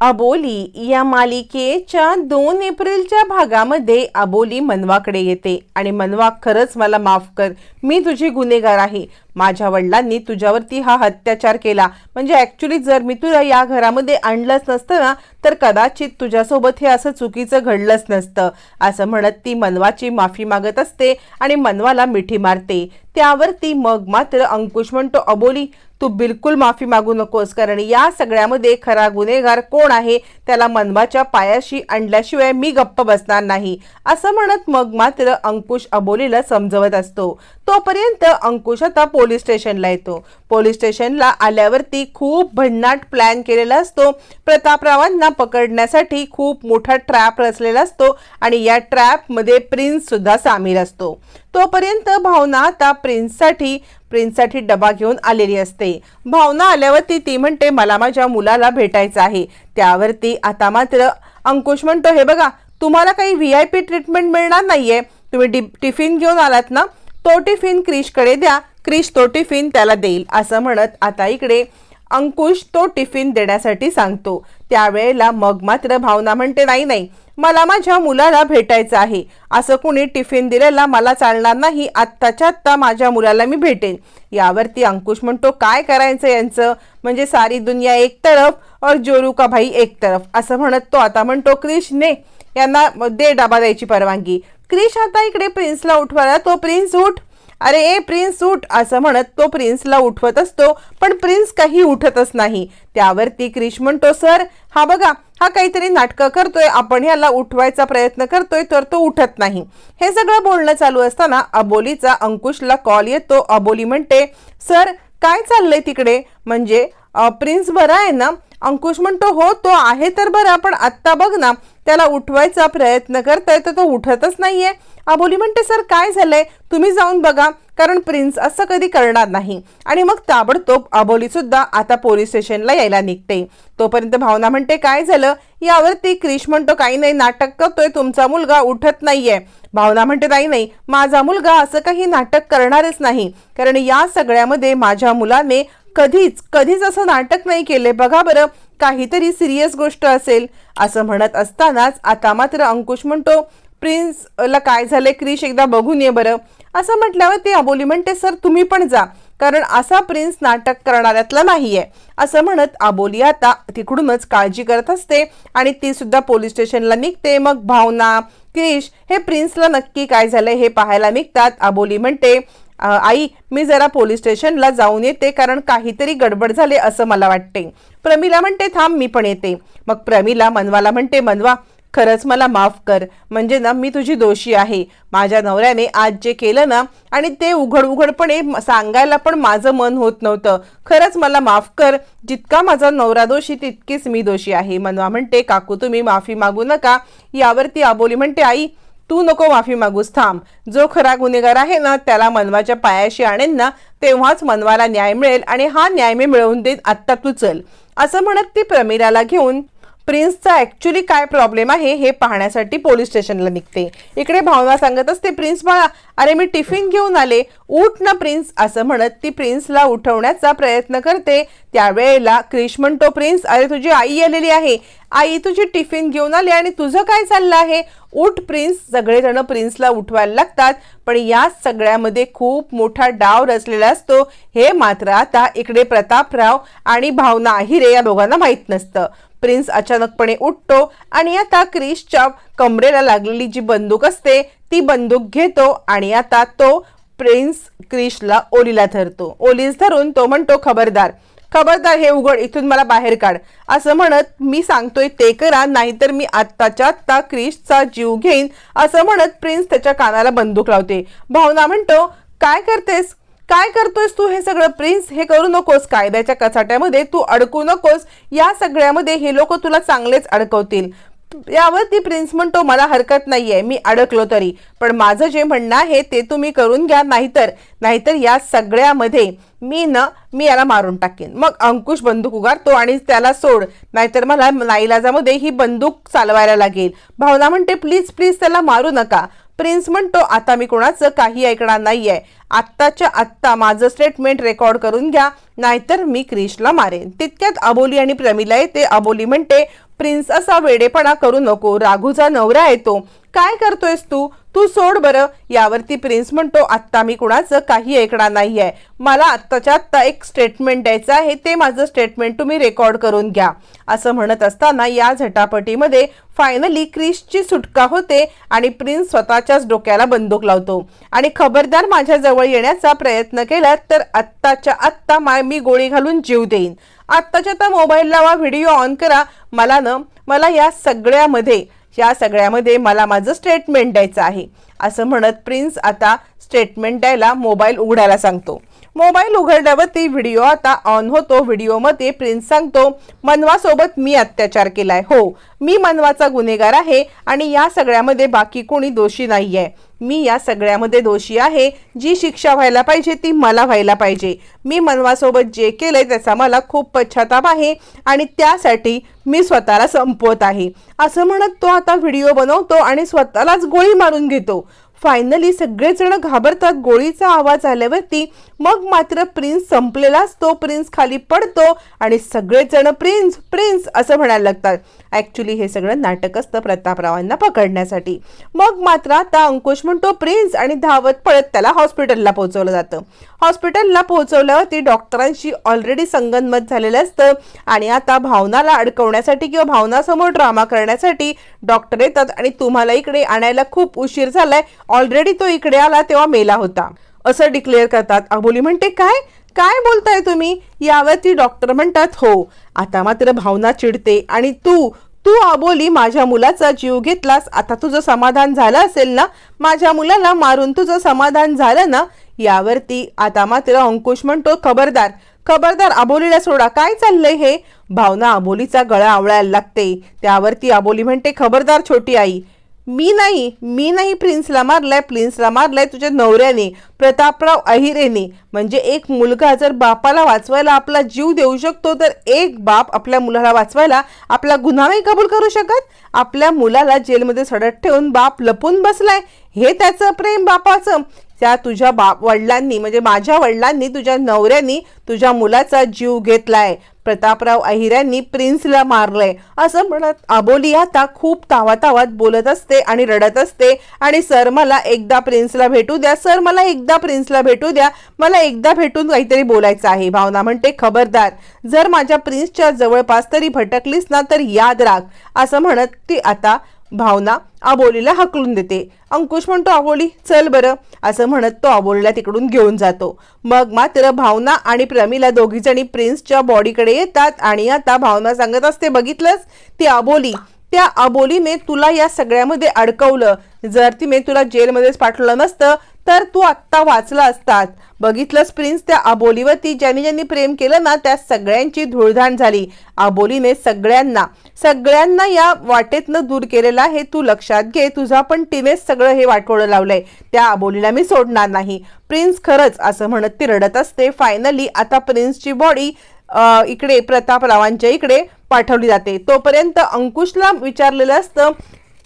अबोली या मालिकेच्या दोन एप्रिलच्या भागामध्ये अबोली मनवाकडे येते. आणि मनवा खरंच मला माफ कर मी तुझी गुन्हेगार आहे. माझ्या वडिलांनी तुझ्यावरती हा अत्याचार केला. म्हणजे ॲक्च्युली जर मी तुला या घरामध्ये आणलंच नसतं ना तर कदाचित तुझ्यासोबत हे असं चुकीचं घडलंच नसतं. असं म्हणत ती मनवाची माफी मागत असते आणि मनवाला मिठी मारते. त्यावरती मग मात्र अंकुश म्हणतो अबोली तू बिलकुल माफी मागू नकोस कारण या सगळ्यामध्ये खरा गुन्हेगार कोण आहे? त्याला मनवाच्या पायाशी आणल्याशिवाय मी गप्प बसणार नाही. असं म्हणत मग मात्र अंकुश अबोलीला समजवत असतो. तोपर्यंत अंकुश आता पोलीस पोलीस स्टेशनला येतो. पोलीस स्टेशनला आल्यावरती खूप भन्नाट प्लॅन केलेला असतो. प्रतापरावांना पकडण्यासाठी खूप मोठा ट्रॅप रचलेला असतो आणि या ट्रॅपमध्ये प्रिन्ससुद्धा सामील असतो. तोपर्यंत भावना आता प्रिन्ससाठी प्रिन्ससाठी डबा घेऊन आलेली असते. भावना आल्यावरती ती म्हणते मला माझ्या मुलाला भेटायचं आहे. त्यावरती आता मात्र अंकुश म्हणतो हे बघा तुम्हाला काही व्ही आय पी ट्रीटमेंट मिळणार नाहीये. तुम्ही डि टिफिन घेऊन आलात ना तो टिफिन क्रिशकडे द्या क्रिश तो टिफिन त्याला देईल. असं म्हणत आता इकडे अंकुश तो टिफिन देण्यासाठी सांगतो. त्यावेळेला मग मात्र भावना म्हणते नाही नाही मला माझ्या मुलाला भेटायचं आहे. असं कुणी टिफिन दिलेला मला चालणार नाही. आत्ताच्या आत्ता माझ्या मुलाला मी भेटेन. यावरती अंकुश म्हणतो काय करायचं यांचं? म्हणजे सारी दुनिया एक तरफ और जोरू का भाई एक तरफ. असं म्हणत तो आता म्हणतो क्रिशने यांना दे डबा द्यायची परवानगी. क्रिश आता इकडे प्रिन्सला उठवायला तो प्रिन्स उठ. अरे ए प्रिन्स उठ असं म्हणत तो प्रिन्सला उठवत असतो पण प्रिन्स काही उठतच नाही. त्यावरती क्रिश म्हणतो सर हा बघा हा काहीतरी नाटकं करतोय आपण ह्याला उठवायचा प्रयत्न करतोय तर तो उठत नाही. हे सगळं बोलणं चालू असताना अबोलीचा अंकुशला कॉल येतो. अबोली म्हणते सर काय चाललंय तिकडे? म्हणजे प्रिन्स बरा आहे ना? अंकुश म्हणतो हो तो आहे तर बरा पण आत्ता बघ ना त्याला उठवायचा प्रयत्न करताय तर तो उठतच नाहीये. अबोली म्हणते सर काय झालंय? तुम्ही जाऊन बघा कारण प्रिन्स असं कधी करणार नाही. आणि मग ताबडतोब अबोली सुद्धा आता पोलीस स्टेशनला यायला निघते. तोपर्यंत भावना म्हणते काय झालं? यावरती क्रिश म्हणतो काही नाही नाटक करतोय तुमचा मुलगा उठत नाहीये. भावना म्हणते नाही नाही माझा मुलगा असं काही नाटक करणारच नाही कारण या सगळ्यामध्ये माझ्या मुलाने कधीच कधीच असं नाटक नाही केले. बघा बरं काहीतरी सिरियस गोष्ट असेल. असं म्हणत असतानाच आता मात्र अंकुश म्हणतो प्रिन्सला काय झालंय क्रिश? एकदा बघून ये बरं. असं म्हटल्यावर ती अबोली म्हणते सर तुम्ही पण जा. कारण असा प्रिन्स नाटक करणाऱ्यातला नाही आहे असं म्हणत अबोली आता तिकडूनच काळजी करत असते आणि ती सुद्धा पोलीस स्टेशनला निघते. मग भावना क्रिश हे प्रिन्सला नक्की काय झालंय हे पाहायला निघतात. अबोली म्हणते आई मी जरा पोलीस स्टेशनला जाऊन येते कारण काहीतरी गडबड झाले असं मला वाटते. प्रमिला म्हणते थांब मी पण येते. मग प्रमिला मनवाला म्हणते मनवा खरंच मला माफ कर. म्हणजे ना मी तुझी दोषी आहे. माझ्या नवऱ्याने आज जे केलं ना आणि ते उघड उघडपणे सांगायला पण माझं मन होत नव्हतं. खरंच मला माफ कर. जितका माझा नवरा दोषी तितकीच मी दोषी आहे. मनवा म्हणते काकू तुम्ही माफी मागू नका. यावरती आबोली म्हणते आई तू नको माफी मागूस थांब. जो खरा गुन्हेगार आहे ना त्याला मनवाच्या पायाशी आणेन ना तेव्हाच मनवाला न्याय मिळेल आणि हा न्याय मी मिळवून देईन आत्ता तू चल. असं म्हणत ती प्रमिलाला घेऊन प्रिन्सचा ॲक्च्युली काय प्रॉब्लेम आहे हे पाहण्यासाठी पोलीस स्टेशनला निघते. इकडे भावना सांगत असते प्रिन्स म्हणा अरे मी टिफिन घेऊन आले. उठ ना प्रिन्स असं म्हणत ती प्रिन्सला उठवण्याचा प्रयत्न करते. त्यावेळेला क्रिश म्हणतो प्रिन्स अरे तुझी आई आलेली आहे. आई तुझी टिफिन घेऊन आली आणि तुझं काय चाललं आहे? उठ प्रिन्स सगळेजण प्रिन्सला उठवायला लागतात पण या सगळ्यामध्ये खूप मोठा डाव रचलेला असतो. हे मात्र आता इकडे प्रतापराव आणि भावना अहिरे या दोघांना माहीत नसतं. प्रिन्स अचानकपणे उठतो आणि आता क्रिसच्या कमरेला लागलेली जी बंदूक असते ती बंदूक घेतो आणि आता तो प्रिन्स क्रिशला ओलीला धरतो. ओलीस धरून तो म्हणतो खबरदार खबरदार हे उघड इथून मला बाहेर काढ. असं म्हणत मी सांगतोय ते करा नाहीतर मी आत्ताच्या आत्ता क्रिशचा जीव घेईन. असं म्हणत प्रिन्स त्याच्या कानाला बंदूक लावते. भावना म्हणतो काय करतेस? काय करतोयस तू हे सगळं प्रिन्स? हे करू नकोस कायद्याच्या कचाट्यामध्ये. तू अडकू नकोस. या सगळ्यामध्ये हे लोक तुला चांगलेच अडकवतील. यावरती प्रिन्स म्हणतो मला हरकत नाहीये. मी अडकलो तरी. पण माझं जे म्हणणं आहे ते तुम्ही करून घ्या. नाहीतर नाहीतर या सगळ्यामध्ये मी न मी याला मारून टाकेन. मग अंकुश बंदूक उगारतो आणि त्याला सोड. नाहीतर मला नाईलाजामध्ये ही बंदूक चालवायला लागेल. भावना म्हणते प्लीज प्लीज त्याला मारू नका. प्रिन्स म्हणतो आता मी कोणाचं काही ऐकणार नाहीये. आत्ताच्या आत्ता माझं स्टेटमेंट रेकॉर्ड करून घ्या नाहीतर मी क्रिशला मारेन. तितक्यात अबोली आणि प्रमिला येते अबोली म्हणते प्रिन्स असा वेडेपणा करू नको राघूचा नवरा येतो काय करतोयस तू? तू सोड बरं. यावरती प्रिन्स म्हणतो आत्ता मी कुणाचं काही ऐकणार नाही आहे मला आत्ताच्या आत्ता एक स्टेटमेंट द्यायचं आहे. ते माझं स्टेटमेंट तुम्ही रेकॉर्ड करून घ्या. असं म्हणत असताना या झटापटीमध्ये फायनली क्रिसची सुटका होते आणि प्रिन्स स्वतःच्याच डोक्याला बंदूक लावतो. आणि खबरदार माझ्या जवळ येण्याचा प्रयत्न केला तर आत्ताच्या आत्ता माय मी गोळी घालून जीव देईन. आत्ताच्या आता मोबाईल लावा व्हिडिओ ऑन करा. मला न मला या सगळ्यामध्ये या सगळ्यामध्ये मला माझं स्टेटमेंट द्यायचं आहे. असं म्हणत प्रिन्स आता स्टेटमेंट द्यायला मोबाईल उघडायला सांगतो. मोबाईल उघडल्यावरती व्हिडिओ आता ऑन होतो. व्हिडिओमध्ये प्रिन्स सांगतो मनवासोबत मी अत्याचार केलाय. हो मी मनवाचा गुन्हेगार आहे आणि या सगळ्यामध्ये बाकी कोणी दोषी नाही आहे मी या सगळ्यामध्ये दोषी आहे. जी शिक्षा व्हायला पाहिजे ती मला व्हायला पाहिजे. मी मनवासोबत जे केलंय त्याचा मला खूप पश्चाताप आहे आणि त्यासाठी मी स्वतःला संपवत आहे. असं म्हणत तो आता व्हिडिओ बनवतो आणि स्वतःलाच गोळी मारून घेतो. फायनली सगळेजण घाबरतात. गोळीचा आवाज आल्यावरती मग मात्र प्रिन्स संपलेला असतो. प्रिन्स खाली पडतो आणि सगळेजण प्रिन्स प्रिन्स असं म्हणायला लागतात. ॲक्च्युली हे सगळं नाटक असतं प्रतापरावांना पकडण्यासाठी. मग मात्र आता अंकुश म्हणतो प्रिन्स आणि धावत पळत त्याला हॉस्पिटलला पोहोचवलं जातं. हॉस्पिटलला पोहोचवल्यावरती डॉक्टरांशी ऑलरेडी संगनमत झालेलं असतं आणि आता भावनाला अडकवण्यासाठी किंवा भावनासमोर ड्रामा करण्यासाठी डॉक्टर येतात आणि तुम्हाला इकडे आणायला खूप उशीर झालाय. ऑलरेडी तो इकडे आला तेव्हा मेला होता. असं डिक्लेअर करतात. अबोली म्हणते काय? काय बोलताय तुम्ही? यावरती डॉक्टर म्हणतात हो आता मात्र भावना चिडते आणि तू तू अबोली माझ्या मुलाचा जीव घेतलास. आता तुझं समाधान झालं असेल ना? माझ्या मुलाला मारून तुझं समाधान झालं ना? यावरती आता मात्र अंकुश म्हणतो खबरदार खबरदार अबोलीला सोडा. काय चाललंय हे? भावना अबोलीचा गळा आवळायला लागते. त्यावरती अबोली म्हणते खबरदार छोटी आई मी नाही मी नाही प्रिन्सला मारलाय प्रिन्सला मारलाय तुझ्या नवऱ्याने प्रतापराव अहिरेने. म्हणजे एक मुलगा जर बापाला वाचवायला आपला जीव देऊ शकतो तर एक बाप आपल्या मुलाला वाचवायला आपला गुन्हा नाही कबूल करू शकत? आपल्या मुलाला जेलमध्ये सडत ठेवून बाप लपून बसलाय. हे त्याचं प्रेम बापाचं. त्या तुझ्या बाप वडिलांनी म्हणजे माझ्या वडिलांनी तुझ्या नवऱ्यानी तुझ्या मुलाचा जीव घेतलाय. प्रतापराव अहिऱ्यांनी प्रिन्सला मारलंय. असं म्हणत अबोली आता खूप तावातावात बोलत असते आणि रडत असते. आणि सर मला एकदा प्रिन्सला भेटू द्या. सर मला एकदा प्रिन्सला भेटू द्या. मला एकदा भेटून काहीतरी बोलायचं आहे. भावना म्हणते खबरदार जर माझ्या प्रिन्सच्या जवळपास तरी भटकलीस ना तर याद राख. असं म्हणत ती आता भावना आबोलीला हकलून देते. अंकुश म्हणतो आबोली चल बरं. असं म्हणत तो आबोलीला तिकडून घेऊन जातो. मग मात्र भावना आणि प्रमिला दोघी जणी प्रिन्सच्या बॉडीकडे येतात आणि आता भावना सांगत असते बघितलंच ती आबोली त्या अबोलीने तुला या सगळ्यामध्ये अडकवलं. जर तिने तुला जेलमध्येच पाठवलं नसतं तर तू आत्ता वाचला असतात. बघितलंस प्रिन्स त्या अबोलीवरती ज्यांनी ज्यांनी प्रेम केलं ना त्या सगळ्यांची धुळधाण झाली. अबोलीने सगळ्यांना सगळ्यांना या वाटेतनं दूर केलेला हे तू लक्षात घे तुझा पण तिनेच सगळं हे वाटोळं लावलंय. त्या अबोलीला मी सोडणार नाही. प्रिन्स खरंच असं म्हणत ती रडत असते. फायनली आता प्रिन्सची बॉडी इकडे प्रतापरावांच्या इकडे पाठवली जाते. तोपर्यंत अंकुशला विचारलेलं असतं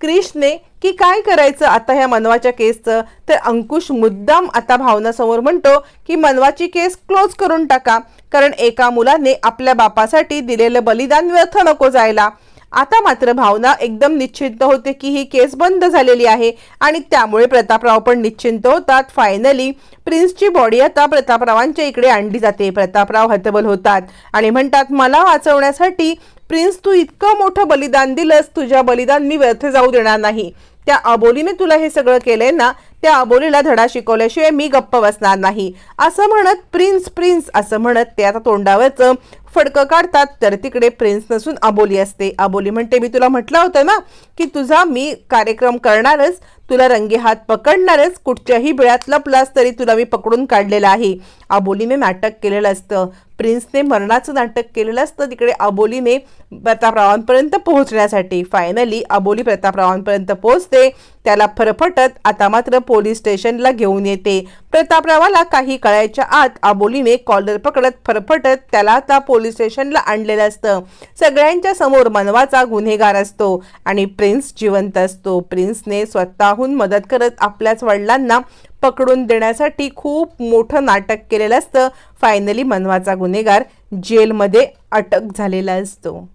क्रिशने की काय करायचं आता ह्या मनवाच्या केसचं? तर अंकुश मुद्दाम आता भावनासमोर म्हणतो की मनवाची केस क्लोज करून टाका. कारण एका मुलाने आपल्या बापासाठी दिलेलं बलिदान व्यर्थ नको जायला. आता मात्र भावना एकदम निश्चिंत होते की ही केस बंद झालेली आहे आणि त्यामुळे प्रतापराव पण निश्चिंत होतात. फायनली प्रिन्सची बॉडी आता प्रतापरावांच्या इकडे आणली जाते. प्रतापराव हतबल होतात आणि म्हणतात मला वाचवण्यासाठी प्रिन्स तू इतकं मोठं बलिदान दिलंस तुझ्या बलिदान मी व्यर्थ जाऊ देणार नाही. त्या अबोलीने तुला हे सगळं केलंय ना त्या अबोलीला धडा शिकवल्याशिवाय मी गप्प बसणार नाही. असं म्हणत प्रिन्स प्रिन्स असं म्हणत ते आता तोंडावरचं फडकं काढतात. तर तिकडे प्रिन्स नसून अबोली असते. अबोली म्हणते मी तुला म्हटलं होतं ना की तुझा मी कार्यक्रम करणारच तुला रंगे हात पकडणारच कुठच्याही बिळात लपलास तरी तुला मी पकडून काढलेलं आहे. अबोलीने नाटक केलेलं असतं. प्रिन्सने मरणाचं नाटक केलेलं असतं तिकडे अबोलीने प्रतापरावांपर्यंत पोहोचण्यासाठी. फायनली अबोली प्रतापरावांपर्यंत पोहोचते. त्याला फरफटत आता मात्र पोलीस स्टेशनला घेऊन येते. प्रतापरावाला काही कळायच्या आत अबोलीने कॉलर पकडत फरफटत त्याला आता पोलीस स्टेशनला आणलेलं असतं. सगळ्यांच्या समोर मनवाचा गुन्हेगार असतो आणि प्रिन्स जिवंत असतो. प्रिन्सने स्वतःहून मदत करत आपल्याच वडिलांना पकडून देण्यासाठी खूप मोठं नाटक केलेलं असतं. फायनली मनवाचा गुन्हेगार जेलमध्ये अटक झालेला असतो.